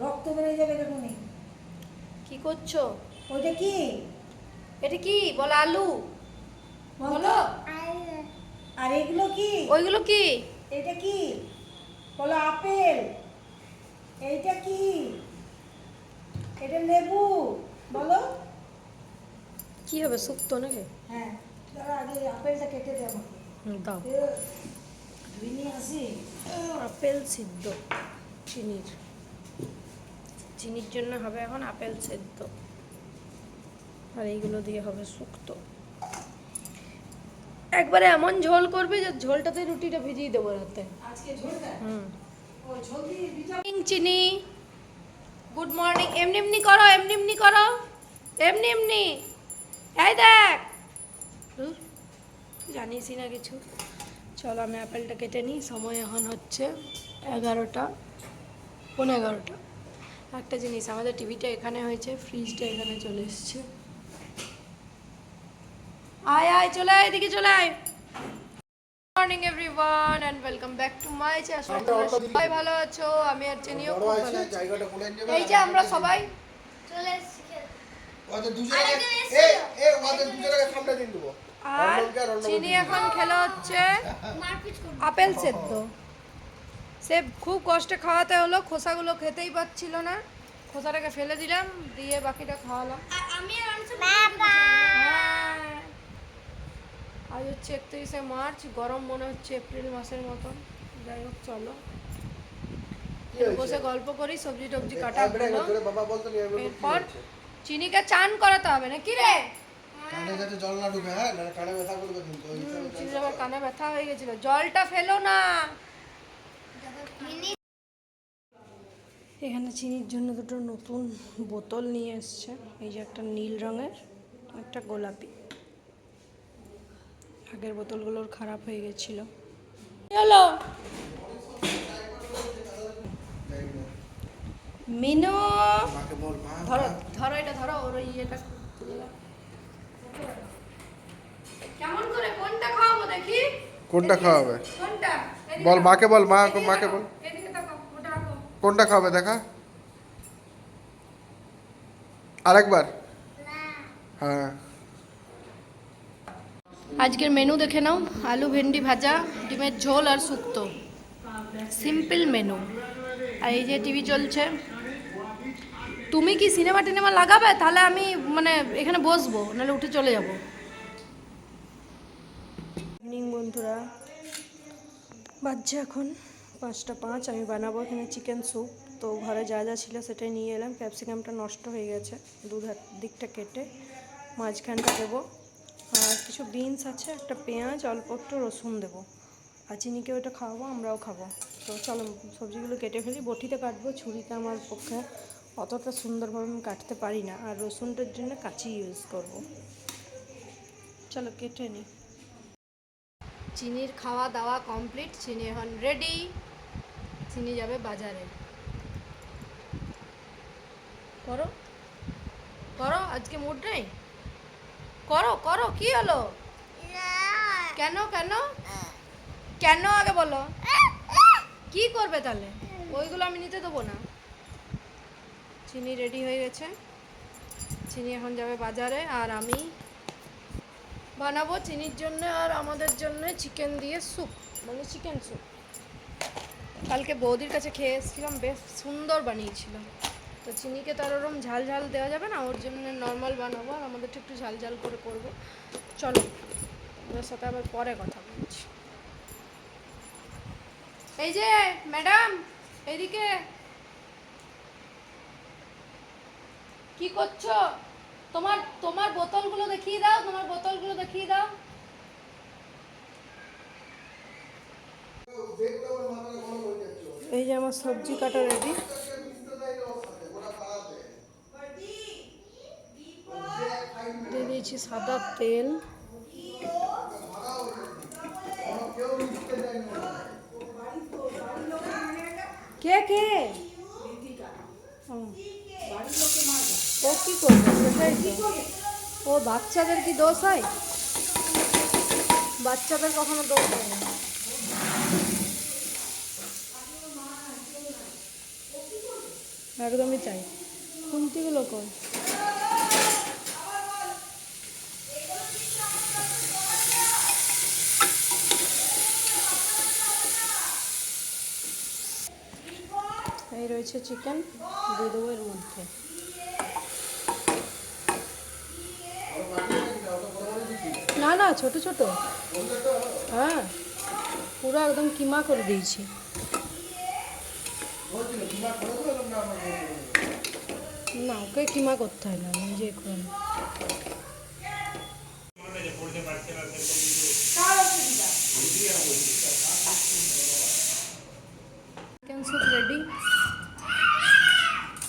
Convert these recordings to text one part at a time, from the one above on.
রক্ত বেরিয়ে যাবে দেখুনি। কি করছ? ওইটা কি? এটা কি? বলো আলু। বলো। আর এগুলো কি? ওইগুলো কি? এটা কি? বলো আপেল। এইটা কি? এটা লেবু। বলো। কি হবে শুক্তো নাকি? হ্যাঁ দাঁড়া আগে আপেলটা কেটে দেবো দাও। ধুয়ে নিয়ে আসি। আপেল সিদ্ধ চিনির। চিনির জন্য হবে এখন আপেল সেদ্ধ। আর এইগুলো দিয়ে হবে শুক্তো। একবারে এমন ঝোল করবে যে ঝোলটাতে রুটিটা ভিজিয়ে দেবো রাতে। হুম। চিনি। গুড মর্নিং এমনি এমনি করো এমনি এমনি করো। এমনি এমনি। এই দেখ। জানিসই না কিছু। চলো আমি অ্যাপেলটা কেটে নিই। সময় এখন হচ্ছে এগারোটা পনেরো এগারোটা। একটা জিনিস আমাদের টিভিটা এখানে হয়েছে ফ্রিজটা এখানে চলে এসছে। আয় আয় চলে আয় এদিকে চলে আয়। Morning everyone and welcome back to my channel সবাই ভালো আছো আমি আর চেনিও খুব ভালো এই যে আমরা সবাই। দেবো। আর চিনি এখন খেলা হচ্ছে আপেল সেদ্ধ। সে খুব কষ্টে খাওয়াতে হলো খোসাগুলো খেতেই পাচ্ছিল না। খোসাটাকে ফেলে দিলাম দিয়ে বাকিটা খাওয়ালাম। হ্যাঁ। আজ হচ্ছে একত্রিশে মার্চ গরম মনে হচ্ছে এপ্রিল মাসের মতন। যাই হোক চলো। বসে গল্প করি সবজি টবজি কাটা এরপর চিনিকে চান করাতে হবে না কি রে? কানে যাতে জল না ঢুকে হ্যাঁ কানে ব্যথা করবে কিন্তু। কানে ব্যথা হয়ে গেছিল। জলটা ফেলো না। এখানে চিনির জন্য দুটো নতুন বোতল নিয়ে এসছে। এই যে একটা নীল রঙের একটা গোলাপি। আগের বোতলগুলোর খারাপ হয়ে গেছিল। মিনু! ধরো ধরো এটা ধরো ওর ওই ইয়েটা। কেমন করে কোনটা খাওয়াবো দেখি? কোনটা খাওয়াবে? বল। মাকে বল মা মাকে বল। কোনটা খাওয়াবে দেখা? আরেকবার। হ্যাঁ। আজকের মেনু দেখে নাও আলু ভেন্ডি ভাজা ডিমের ঝোল আর শুক্তো। সিম্পল মেনু আর এই যে টিভি চলছে। তুমি কি সিনেমা টিনেমা লাগাবে? তাহলে আমি মানে এখানে বসবো নাহলে উঠে চলে যাব। ইভিনিং বন্ধুরা। বাজছে এখন পাঁচটা পাঁচ, আমি বানাবো এখানে চিকেন স্যুপ তো ঘরে যা যা ছিল সেটাই নিয়ে এলাম। ক্যাপসিকামটা নষ্ট হয়ে গেছে দু ধার- দিকটা কেটে। মাঝখানটা দেবো। আর কিছু বিনস আছে, একটা পেঁয়াজ, অল্প একটু রসুন দেবো। আর চিনিকে ওটা খাওয়াবো, আমরাও খাব। তো চলো, সবজিগুলো কেটে ফেলি। বটিতে কাটবো, ছুরিতে আমার পক্ষে অতটা সুন্দরভাবে আমি কাটতে পারি না। আর রসুনটার জন্য কাঁচি ইউজ করব। চলো, কেটে নিই চিনির খাওয়া দাওয়া কমপ্লিট, চিনি এখন রেডি চিনি যাবে বাজারে। করো করো, আজকে মুড নেই? করো করো, কি হলো? কেন কেন? কেন আগে বলো? কি করবে তাহলে? ওইগুলো আমি নিতে দেবো না। চিনি রেডি হয়ে গেছে। চিনি এখন যাবে বাজারে, আর আমি বানাবো চিনির জন্য আর আমাদের জন্য চিকেন দিয়ে স্যুপ মানে চিকেন স্যুপ কালকে বৌদির কাছে খেয়ে এসেছিলাম, বেশ সুন্দর বানিয়েছিল। তো চিনিকে তো আর ওরম ঝাল ঝাল দেওয়া যাবে না, ওর জন্য নর্মাল বানাবো আর আমাদেরটা একটু ঝাল ঝাল করে করব। চলো, ওদের সাথে আবার পরে কথা বলছি। এই যে, ম্যাডাম, এদিকে। কি করছ? তোমার তোমার বোতলগুলো দেখিয়ে দাও, তোমার বোতলগুলো দেখিয়ে দাও। এই যে আমার সবজি কাটা রেডি দিয়ে দিয়েছি সাদা তেল। কে কে ও। ও কি করবে সেটাই তো। ও, বাচ্চাদের কি দোষ হয়? বাচ্চাদের কখনো দোষ হয় না। একদমই চাই খুন্তিগুলো কর এই রয়েছে চিকেন এর মধ্যে। না, ছোট ছোট। হ্যাঁ পুরো একদম কিমা করে দিয়েছি। না, ওকে কিমা করতে হয় না নিজে করে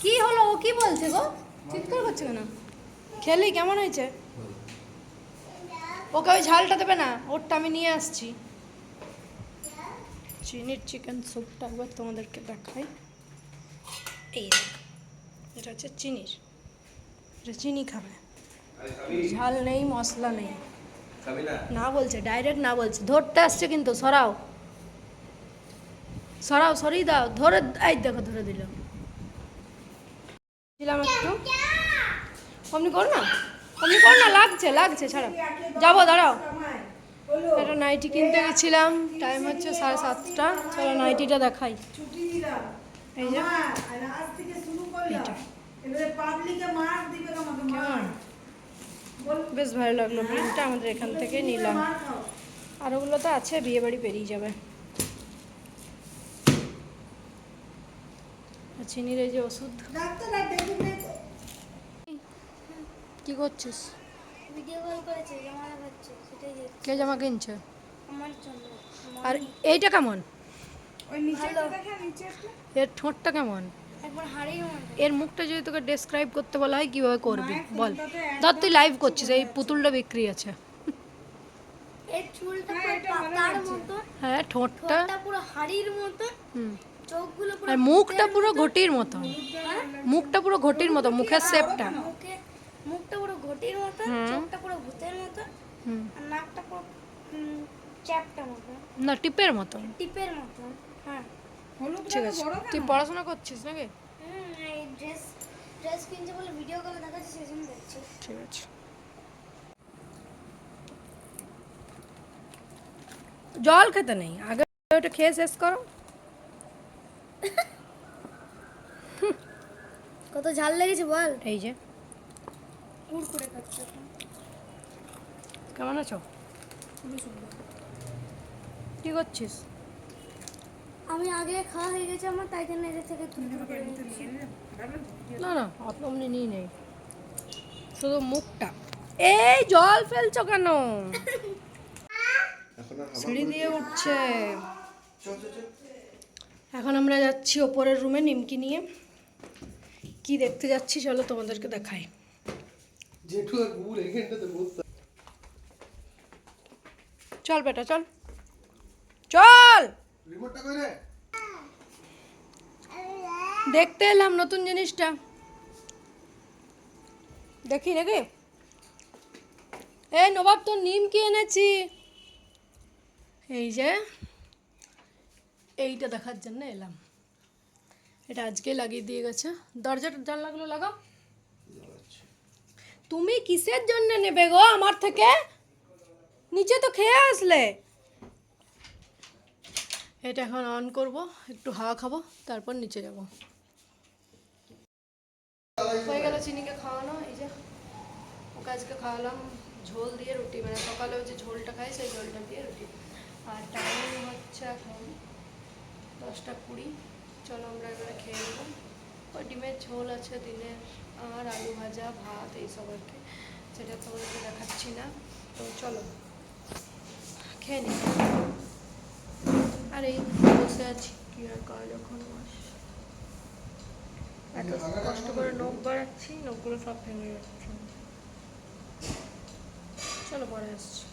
কি হলো? ও কি বলছে গো? চিৎকার করছে কেন? খেলি, কেমন হয়েছে? ওকে ওই ঝালটা দেবে না, ওরটা আমি নিয়ে আসছি। চিনির চিকেন স্যুপটা একবার তোমাদেরকে দেখাই। এই এটা হচ্ছে চিনির। এটা চিনি খাবে। ঝাল নেই, মশলা নেই। না বলছে, ডাইরেক্ট না বলছে। ধরতে আসছে কিন্তু, সরাও। সরাও, সরিয়ে দাও। ধরে, এই দেখো, ধরে দিল দিলাম একটু। অমনি কর না? অমনি কর না, লাগছে লাগছে, ছাড়া। যাব, দাঁড়াও। একটা নাইটি কিনতে গেছিলাম টাইম হচ্ছে সাড়ে সাতটা। চলো নাইটিটা দেখাই। এই যে। বেশ ভালো লাগল প্রিন্টটা আমাদের এখান থেকে নিলাম। আর ওগুলো তো আছে, বিয়ে বাড়ি পেরিয়ে যাবে। চিনির এই যে ওষুধ। ডাক্তার কি করছিস? ভিডিও কল করেছে জামা দেখাচ্ছে সেটাই দেখ কে জামা কিনছে? আমার জন্য আর এইটা কেমন? ওই নিচে দেখে নিচে এর ঠোঁটটা কেমন? একবার হাড়ির মধ্যে এর মুখটা যদি তোকে ডেসক্রাইব করতে বলা হয় কীভাবে করবি? বল। ধর তুই লাইভ করছিস এই পুতুলটা বিক্রি আছে। এর চুলটা পুরো পাতার মতো হ্যাঁ ঠোঁটটা। ঠোঁটটা পুরো হাড়ির মতো হুম। আর মুখটা পুরো ঘটির মতো মুখটা পুরো ঘটির মতো মুখের শেপটা ঘটির মতো চোখটা পুরো ভূতের মতো আর নাকটা পুরো চ্যাপটা মতো। না টিপের মতো। টিপের মতো হ্যাঁ। ঠিক আছে। তুই পড়াশোনা করছিস নাকি? হুম ড্রেস ড্রেস কিনছে বলে ভিডিও কলে দেখাচ্ছে সেই জন্য দেখছি ঠিক আছে। জল খেতে নেই। আগে ওটা খেয়ে শেষ করো। কত ঝাল লেগেছে বল। এই যে। কুড়কুড়ে খাচ্ছে এখন। কেমন আছো? কি করছিস? আমি আগে খাওয়া হয়ে গেছে আমার তাই জন্য এদের থেকে করে না না অত অমনি নিয়ে নেই। শুধু মুখটা। এই জল ফেলছো কেন? সিঁড়ি দিয়ে উঠছে। চল চল চল। এখন আমরা যাচ্ছি ওপরের রুমে নিমকি নিয়ে। কি দেখতে যাচ্ছি চলো তোমাদেরকে দেখাই। জেঠু আর গুল এখানটাতে বসতে চল বেটা চল। চল! রিমোটটা কই রে দেখতে এলাম নতুন জিনিসটা। দেখি দেখি এই নবাব তোর নিমকি এনেছি? এই যে এইটা দেখার জন্য এলাম। এটা আজকে লাগিয়ে দিয়ে গেছে। দরজাটা জানলাগুলো লাগাও। তুমি কিসের জন্য নেবে গো আমার থেকে? নিচে তো খেয়ে আসলে। এটা এখন অন করব একটু হাওয়া খাব তারপর নিচে যাব। হয়ে গেল চিনিকে খাওয়ানো এই যে ওকে আজকে খাওয়ালাম ঝোল দিয়ে রুটি মানে সকালে যে ঝোলটা খাই সেই ঝোলটা দিয়ে রুটি। আর টাইম হচ্ছে এখন দশটা কুড়ি। চলো আমরা এবারে খেয়ে নেব। ওই ডিমের ঝোল আছে দিনের আর আলু ভাজা, ভাত এইসব আর কি। সেটা তোমাদেরকে দেখাচ্ছি না। তো চলো, খেয়ে নি আর এই বসে আছি। কি আর কাজ যখন মাস এত কষ্ট করে নখ বাড়াচ্ছি, নখগুলো সব ভেঙে যাচ্ছে। চলো, পরে আসছি।